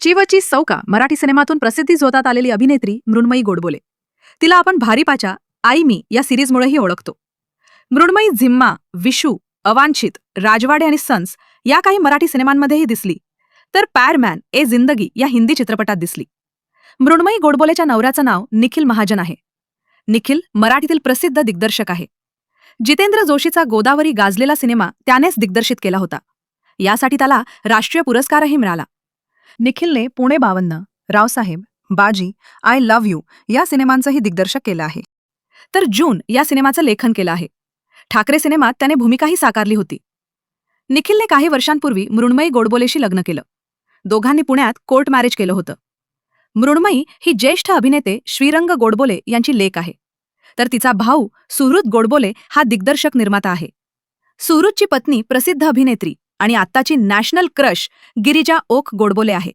चिवची सौका मराठी सिनेमातून प्रसिद्धीस होतात आलेली अभिनेत्री मृण्मयी गोडबोले. तिला आपण भारीपाच्या आई मी या सिरीजमुळेही ओळखतो. मृण्मयी झिम्मा विशू अवांछित राजवाडे आणि सन्स या काही मराठी सिनेमांमध्येही दिसली. तर पॅरमॅन ए जिंदगी या हिंदी चित्रपटात दिसली. मृण्मयी गोडबोलेच्या नवऱ्याचं नाव निखिल महाजन आहे. निखिल मराठीतील प्रसिद्ध दिग्दर्शक आहे. जितेंद्र जोशीचा गोदावरी गाजलेला सिनेमा त्यानेच दिग्दर्शित केला होता. यासाठी त्याला राष्ट्रीय पुरस्कारही मिळाला. निखिलने पुणे बावन्न Raosaheb Baji I love you या सिनेमांचंही दिग्दर्शक केलं आहे. तर जून या सिनेमाचं लेखन केलं आहे. ठाकरे सिनेमात त्याने भूमिकाही साकारली होती. निखिलने काही वर्षांपूर्वी मृण्मयी गोडबोलेशी लग्न केलं. दोघांनी पुण्यात कोर्ट मॅरेज केलं होतं. मृण्मयी ही ज्येष्ठ अभिनेते श्रीरंग गोडबोले यांची लेक आहे. तर तिचा भाऊ सुहृद गोडबोले हा दिग्दर्शक निर्माता आहे. सुहृदची पत्नी प्रसिद्ध अभिनेत्री आणि आत्ताची नॅशनल क्रश गिरिजा ओक गोडबोले आहे.